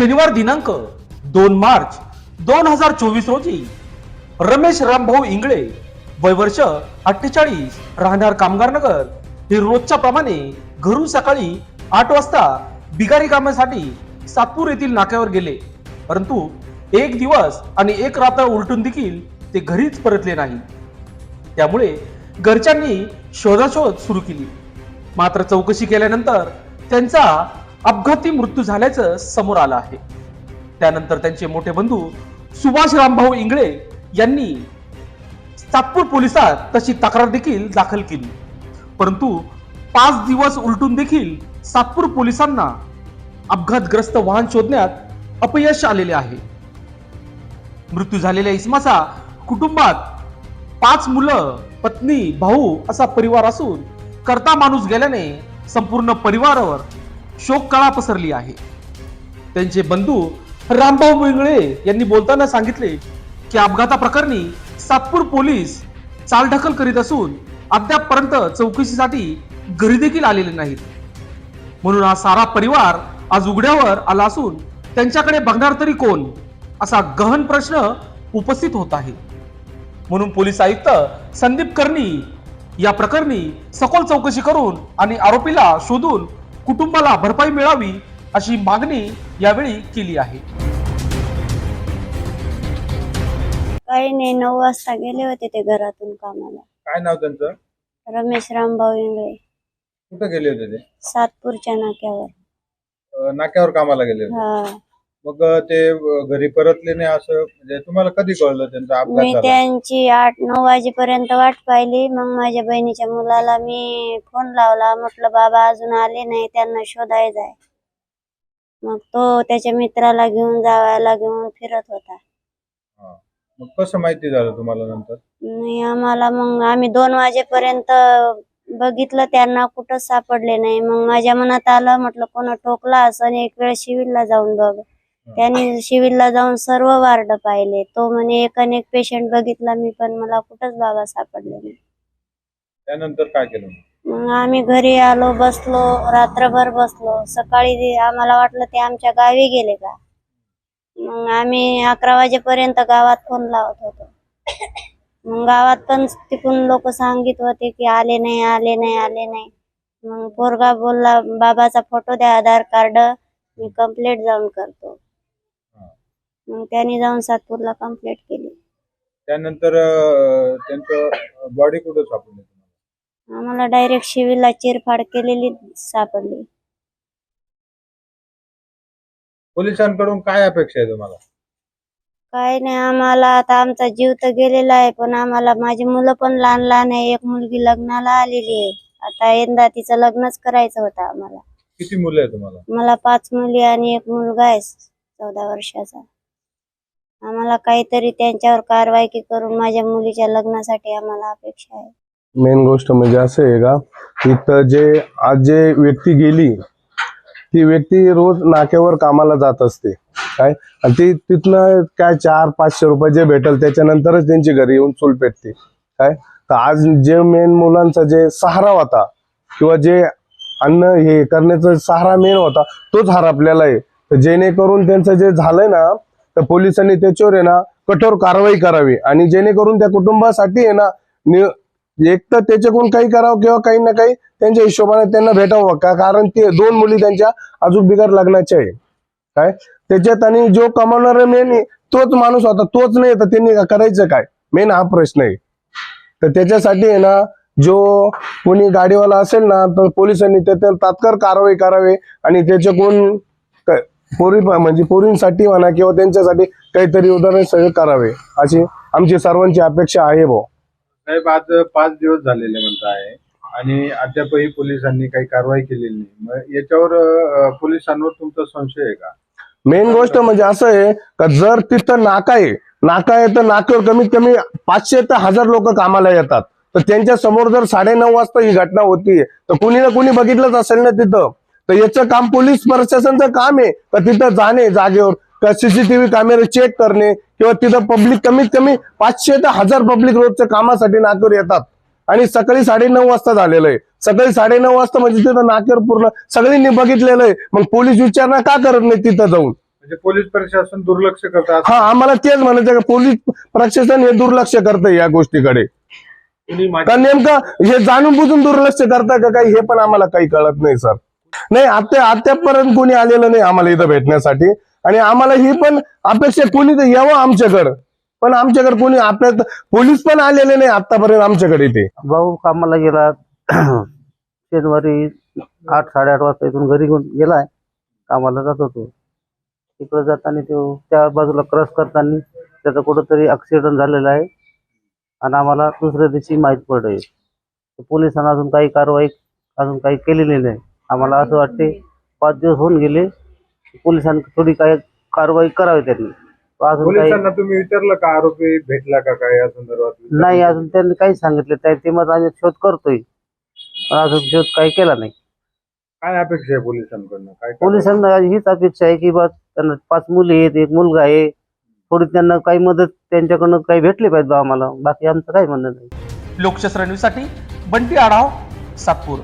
शनिवार दिनांक दोन मार्च दोन हजार चोवीस रोजी रमेश रामभाऊ इंगळे वय वर्ष अठ्ठेचाळीस राहणार कामगार नगर हे रोजच्या प्रमाणे घरून सकाळी आठ वाजता बिगारी कामासाठी सातपूर येथील नाक्यावर गेले. परंतु एक दिवस आणि एक रात्र उलटून देखील ते घरीच परतले नाही. त्यामुळे घरच्यांनी शोधाशोध सुरू केली. मात्र चौकशी केल्यानंतर त्यांचा अपघाती मृत्यू झाल्याचं समोर आलं आहे. त्यानंतर त्यांचे मोठे बंधू सुभाष रामभाऊ इंगळे यांनी सातपूर पोलिसात तशी तक्रार देखील दाखल केली. परंतु पाच दिवस उलटून देखील सातपूर पोलिसांना अपघातग्रस्त वाहन शोधण्यात अपयश आलेले आहे. मृत्यू झालेल्या इस्माचा कुटुंबात पाच मुलं पत्नी भाऊ असा परिवार असून करता माणूस गेल्याने संपूर्ण परिवारावर शोककळा पसरली आहे. त्यांचे बंधू रामभाऊ मुंगळे यांनी बोलताना सांगितले की अपघाता प्रकरणी सातपूर पोलीस चालढकल करीत असून अद्यापपर्यंत चौकशीसाठी घरी देखील आलेले नाहीत. म्हणून हा सारा परिवार आज उघड्यावर आला असून त्यांच्याकडे बघणार तरी कोण? असा गहन प्रश्न उपस्थित होत आहे. म्हणून पोलीस आयुक्त संदीप कर्णी या प्रकरणी सखोल चौकशी करून आणि आरोपीला शोधून कुटुंबाला भरपाई मिळावी अशी मागणी यावेळी केली आहे. काही नाही नऊ वाजता गेले होते ते घरातून कामाला. काय नाव त्यांचं? रमेश रामभाऊ इंगळे. कुठं गेले होते ते? सातपूरच्या नाक्यावर. अं, नाक्यावर कामाला गेले होते. हा. मग ते घरी परतले नाही असं म्हणजे तुम्हाला कधी कळलं त्यांचा अपघात मी झाला? त्यांची आठ नऊ वाजेपर्यंत वाट पाहिली. मग माझ्या बहिणीच्या मुलाला मी फोन लावला. म्हटलं बाबा अजून आले नाही. त्यांना शोधायचं आहे. मग तो त्याच्या मित्राला घेऊन जावायला घेऊन फिरत होता. मग कसं माहिती झालं तुम्हाला नंतर? नाही आम्हाला मग आम्ही दोन वाजेपर्यंत बघितलं. त्यांना कुठंच सापडले नाही. मग माझ्या मनात आलं म्हटलं कोण ठोकला असं एक वेळ सिव्हिलला जाऊन बघ. त्यांनी सिव्हिलला जाऊन सर्व वार्ड पाहिले. तो म्हणे एक अनेक पेशंट बघितला मी पण मला कुठंच बाबा सापडले नाही. त्यानंतर काय केलं? मग आम्ही घरी आलो बसलो रात्रभर बसलो. सकाळी ते आम्हाला वाटलं ते आमच्या गावी गेले का? मग आम्ही अकरा वाजेपर्यंत गावात फोन लावत होतो. मग गावात पण तिकडून लोक सांगित होते की आले नाही आले नाही आले नाही. मग पोरगा बोलला बाबाचा फोटो द्या आधार कार्ड. मी कंप्लेंट जाऊन करतो. मग त्यांनी जाऊन सातपूरला कंप्लेंट केली. त्यानंतर अं, त्यांचं बॉडी कुठं सापडली तुम्हाला? आम्हाला डायरेक्ट शिवीला चिरफाड केलेली सापडली. पोलिसांकडून काय अपेक्षा आहे तुम्हाला? काय नाही आम्हाला आता आमचा जीव तर गेलेला आहे पण आम्हाला माझी मुलं पण लहान लहान आहे एक मुलगी लग्नाला आलेली आहे. आता यंदा तिचं लग्नच करायचं होतं आम्हाला. किती मुलं आहे तुम्हाला? मला पाच मुली आणि एक मुलगा आहे चौदा वर्षाचा. आम्हाला काहीतरी त्यांच्यावर कारवाई की करून माझ्या मुलीच्या लग्नासाठी आम्हाला अपेक्षा आहे. मेन गोष्ट म्हणजे असं आहे का? इथं जे आज जे व्यक्ती गेली ती व्यक्ती रोज नाक्यावर कामाला जात असते. काय? आणि ती तिथनं काय चार पाचशे रुपये जे भेटल त्याच्यानंतरच त्यांची घरी येऊन चूल पेटते. काय? तर आज जे मेन मुलांचा जे सहारा होता किंवा जे अन्न हे करण्याचा सहारा मेन होता तोच आपल्याला आहे. तर जेणेकरून त्यांचं जे झालंय ना तर पोलिसांनी त्याच्यावर आहे ना कठोर कारवाई करावी. आणि जेणेकरून त्या कुटुंबासाठी आहे ना एक तर त्याच्याकडून काही करावं किंवा काही ना काही त्यांच्या हिशोबाने त्यांना भेटावं. का कारण ते दोन मुली त्यांच्या अजून बिगर लग्नाच्या आहे. काय? त्याच्यात आणि जो कमावणारा मेन तोच माणूस होता. तोच नाही तर त्यांनी करायचं काय? मेन हा प्रश्न आहे. तर त्याच्यासाठी आहे ना जो कोणी गाडीवाला असेल ना तर पोलिसांनी त्याच्यावर तात्काळ कारवाई करावी आणि त्याच्याकडून पोरी म्हणजे पोरींसाठी म्हणा किंवा त्यांच्यासाठी काहीतरी उदाहरण सगळे करावे. अशी आमची सर्वांची अपेक्षा आहे भाऊ. साहेब आज पाच दिवस झालेले म्हणत आहे आणि अद्यापही पोलिसांनी काही कारवाई केलेली नाही. मग याच्यावर पोलिसांवर तुमचा संशय आहे का? मेन गोष्ट म्हणजे असं आहे का जर तिथं नाका आहे नाका आहे तर नाक्यावर कमीत कमी पाचशे ते हजार लोक कामाला येतात. तर त्यांच्यासमोर जर साडेनऊ वाजता ही घटना होतीये तर कुणी ना कुणी बघितलंच असेल ना तिथं. तर याचं काम पोलीस प्रशासनचं काम आहे. का तिथं जाणे जागेवर? का सीसीटीव्ही कॅमेरे चेक करणे? किंवा तिथं पब्लिक कमीत कमी पाचशे ते हजार पब्लिक रोजच्या कामासाठी नाक्यावर येतात. आणि सकाळी साडेनऊ वाजता झालेलं आहे. सकाळी साडेनऊ वाजता म्हणजे तिथं नाक्यावर पूर्ण सगळ्यांनी बघितलेलं आहे. मग पोलीस विचारणा का करत नाही तिथं जाऊन? म्हणजे पोलीस प्रशासन दुर्लक्ष करतात हा आम्हाला तेच म्हणायचं का पोलीस प्रशासन हे दुर्लक्ष करतं या गोष्टीकडे. का नेमकं हे जाणून बुजून दुर्लक्ष करता का काही हे पण आम्हाला काही कळत नाही सर. नाही आता आत्तापर्यंत कोणी आलेलं नाही आम्हाला इथं भेटण्यासाठी. आणि आम्हाला ही पण अपेक्षा कोणी तर यावं आमच्याकडं. पण आमच्याकडे कोणी आपल्या पोलीस पण आलेले नाही आतापर्यंत आमच्याकडे इथे. भाऊ कामाला गेला शनिवारी आठ साडेआठ वाजता इथून घरी घेऊन गेलाय. कामाला जात होतो. तिकडे जाताना तो त्या बाजूला क्रॉस करताना त्याचा कुठंतरी ऍक्सिडेंट झालेला आहे. आणि आम्हाला दुसऱ्या दिवशी माहीत पडली. पोलिसांना अजून काही कारवाई अजून काही केलेली नाही. आम्हाला असं वाटते पाच दिवस होऊन गेले पोलिसांनी थोडी काही कारवाई करावी त्यांनी. अजून काही पोलिसांना तुम्ही विचारलं का? आरोपी भेटला का काय या संदर्भात नाही अजून त्यांनी काही सांगितलं त्या ते मग आम्ही शोध करतोय. पण अजून शोध काही केला नाही. काय अपेक्षा आहे पोलिसांकडनं? काय पोलिसांना हीच अपेक्षा आहे की बा त्यांना पाच मुली आहेत एक मुलगा आहे. थोडी त्यांना काही मदत त्यांच्याकडनं काही भेटली पाहिजे बा आम्हाला. बाकी आमचं काही म्हणणं नाही. लोकशास्त्र न्यूजसाठी बंटी आढाव सातपूर.